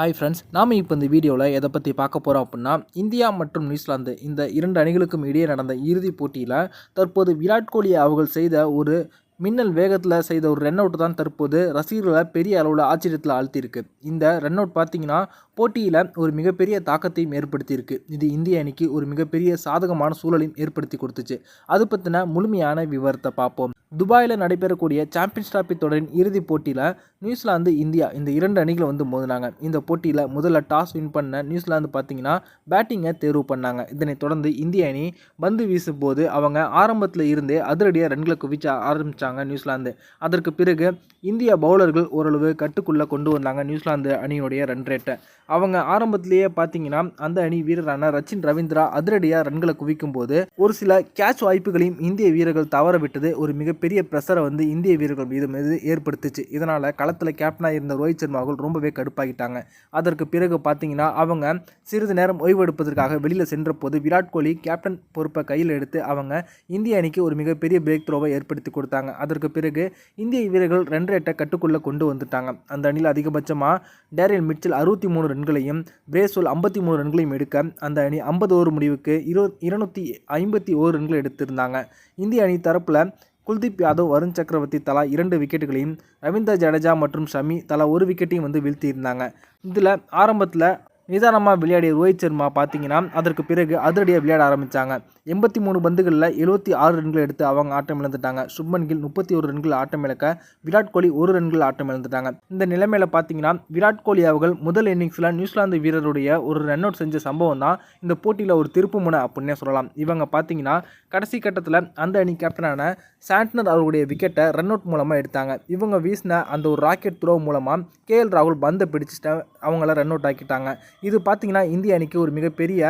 Hi friends நாம் இப்போ இந்த வீடியோவில் எதை பற்றி பார்க்க போகிறோம் அப்படின்னா இந்தியா மற்றும் நியூசிலாந்து இந்த இரண்டு அணிகளுக்கும் இடையே நடந்த இறுதிப் போட்டியில் தற்போது விராட் கோலி அவர்கள் செய்த ஒரு மின்னல் வேகத்தில் செய்த ஒரு ரன் அவுட் தான் தற்போது ரசிகர்களை பெரிய அளவில் ஆச்சரியத்தில் ஆழ்த்தியிருக்கு. இந்த ரன் அவுட் பார்த்தீங்கன்னா போட்டியில் ஒரு மிகப்பெரிய தாக்கத்தையும் ஏற்படுத்தியிருக்கு. இது இந்திய அணிக்கு ஒரு மிகப்பெரிய சாதகமான சூழலையும் ஏற்படுத்தி கொடுத்துச்சு. அது பற்றின முழுமையான விவரத்தை பார்ப்போம். துபாயில் நடைபெறக்கூடிய சாம்பியன்ஸ் டிராபி தொடரின் இறுதிப் போட்டியில் நியூசிலாந்து இந்தியா இந்த இரண்டு அணிகளை வந்து மோதினாங்க. இந்த போட்டியில் முதல்ல டாஸ் வின் பண்ண நியூசிலாந்து பார்த்தீங்கன்னா பேட்டிங்கை தேர்வு பண்ணாங்க. இதனைத் தொடர்ந்து இந்திய அணி பந்து வீசும்போது அவங்க ஆரம்பத்தில் இருந்தே அதிரடியாக ரன்களை குவிச்ச ஆரம்பித்தாங்க நியூசிலாந்து. அதற்கு பிறகு இந்திய பவுலர்கள் ஓரளவு கட்டுக்குள்ளே கொண்டு வந்தாங்க நியூசிலாந்து அணியுடைய ரன் ரேட்டை அவங்க ஆரம்பத்திலேயே பார்த்தீங்கன்னா அந்த அணி வீரரான ரச்சின் ரவீந்திரா அதிரடியாக ரன்களை குவிக்கும் போது ஒரு சில கேட்ச் வாய்ப்புகளையும் இந்திய வீரர்கள் தவற விட்டது ஒரு பெரிய ப்ரெஷரை வந்து இந்திய வீரர்கள் மீது மீது ஏற்படுத்துச்சு. இதனால் களத்தில் கேப்டனாக இருந்த ரோஹித் சர்மாவுகள் ரொம்பவே கடுப்பாகிட்டாங்க. அதற்கு பிறகு பார்த்தீங்கன்னா அவங்க சிறிது நேரம் ஓய்வெடுப்பதற்காக வெளியில் சென்ற போது விராட் கோலி கேப்டன் பொறுப்பை கையில் எடுத்து அவங்க இந்திய அணிக்கு ஒரு மிகப்பெரிய பிரேக் த்ரோவை ஏற்படுத்தி கொடுத்தாங்க. அதற்கு பிறகு இந்திய வீரர்கள் ரன் ரேட்டை கட்டுக்குள்ளே கொண்டு வந்துட்டாங்க. அந்த அணியில் அதிகபட்சமாக டேரியல் மிட்சல் அறுபத்தி மூணு ரன்களையும் பிரேசோல் ஐம்பத்தி மூணு ரன்களையும் எடுக்க அந்த அணி ஐம்பது ஓவர் முடிவுக்கு இரு இருநூற்றி ஐம்பத்தி ஓரு ரன்கள் எடுத்திருந்தாங்க. இந்திய அணி தரப்பில் குல்தீப் யாதவ் வருண் சக்கரவர்த்தி தலா இரண்டு விக்கெட்டுகளையும் ரவீந்திர ஜடேஜா மற்றும் ஷமி தலா ஒரு விக்கெட்டையும் வந்து வீழ்த்தியிருந்தாங்க. இதில் ஆரம்பத்தில் நிதானமாக விளையாடிய ரோஹித் சர்மா பார்த்தீங்கன்னா அதற்கு பிறகு அதிரடியாக விளையாட ஆரம்பித்தாங்க எண்பத்தி மூணு பந்துகளில் எழுபத்தி ஆறு ரன்கள் எடுத்து அவங்க ஆட்டம் இழந்துட்டாங்க. சுப்மன் கில் முப்பத்தி ஒரு ரன்கள் ஆட்டம் இழக்க விராட் கோலி ஒரு ரன்கள் ஆட்டம் இழந்துட்டாங்க. இந்த நிலைமையில் பார்த்தீங்கன்னா விராட் கோலி அவர்கள் முதல் இன்னிங்ஸில் நியூசிலாந்து வீரருடைய ஒரு ரன் அவுட் செஞ்ச சம்பவம் தான் இந்த போட்டியில் ஒரு திருப்பு முனை அப்படின்னே சொல்லலாம். இவங்க பார்த்தீங்கன்னா கடைசி கட்டத்தில் அந்த அணி கேப்டனான சாண்ட்னர் அவர்களுடைய விக்கெட்டை ரன் அவுட் மூலமாக எடுத்தாங்க. இவங்க வீசின அந்த ஒரு ராக்கெட் த்ரோ மூலமாக கே எல் ராகுல் பந்தை பிடிச்சிட்டு அவங்கள ரன் அவுட் ஆக்கிட்டாங்க. இது பார்த்திங்கன்னா இந்திய அணிக்கு ஒரு மிகப்பெரிய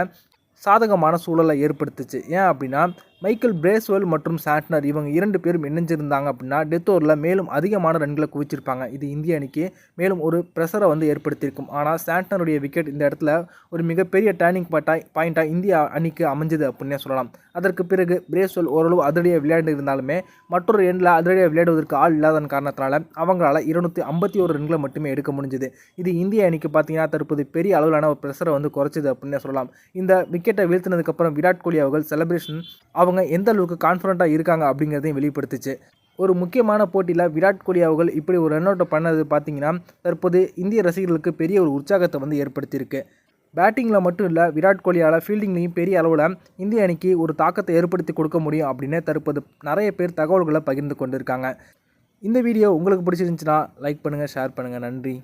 சாதகமான சூழலை ஏற்படுத்துச்சு. ஏன் அப்படின்னா மைக்கேல் பிரேஸ்வெல் மற்றும் சாட்னர் இவங்க இரண்டு பேரும் இணைஞ்சிருந்தாங்க அப்படின்னா டெத் ஓவரில் மேலும் அதிகமான ரன்களை குவிச்சிருப்பாங்க. இது இந்திய அணிக்கு மேலும் ஒரு ப்ரெஷரை வந்து ஏற்படுத்தியிருக்கும். ஆனால் சாண்ட்னருடைய விக்கெட் இந்த இடத்துல ஒரு மிகப்பெரிய டேர்னிங் பாயிண்டாக பாயிண்ட்டாக இந்திய அணிக்கு அமைஞ்சது அப்படின்னே சொல்லலாம். அதற்கு பிறகு பிரேஸ்வெல் ஓரளவு அதிரடியாக விளையாண்டு இருந்தாலுமே மற்றொரு எண்ணில் அதிரடியாக விளையாடுவதற்கு ஆள் இல்லாத காரணத்தினால அவங்களால் இருநூற்றி ஐம்பத்தி ஒரு ரன்களை மட்டுமே எடுக்க முடிஞ்சது. இது இந்திய அணிக்கு பார்த்தீங்கன்னா தற்போது பெரிய அளவிலான ஒரு ப்ரெஷரை வந்து குறைச்சது அப்படின்னே சொல்லலாம். இந்த விக்கெட்டை வீழ்த்தினதுக்கப்புறம் விராட் கோலி அவர்கள் செலிப்ரேஷன் அவங்க எந்த அளவுக்கு கான்ஃபிடண்ட்டாக இருக்காங்க அப்படிங்கிறதையும் வெளிப்படுத்துச்சு. ஒரு முக்கியமான போட்டியில் விராட் கோலி அவர்கள் இப்படி ஒரு ரன் அவுட்டை பண்ணது பார்த்தீங்கன்னா தற்போது இந்திய ரசிகர்களுக்கு பெரிய ஒரு உற்சாகத்தை வந்து ஏற்படுத்தியிருக்கு. பேட்டிங்கில் மட்டும் இல்லை விராட் கோலியால் ஃபீல்டிங்லேயும் பெரிய அளவில் இந்திய அணிக்கு ஒரு தாக்கத்தை ஏற்படுத்தி கொடுக்க முடியும் அப்படின்னு தற்போது நிறைய பேர் தகவல்களை பகிர்ந்து கொண்டிருக்காங்க. இந்த வீடியோ உங்களுக்கு பிடிச்சிருந்துச்சுன்னா லைக் பண்ணுங்கள் ஷேர் பண்ணுங்கள் நன்றி.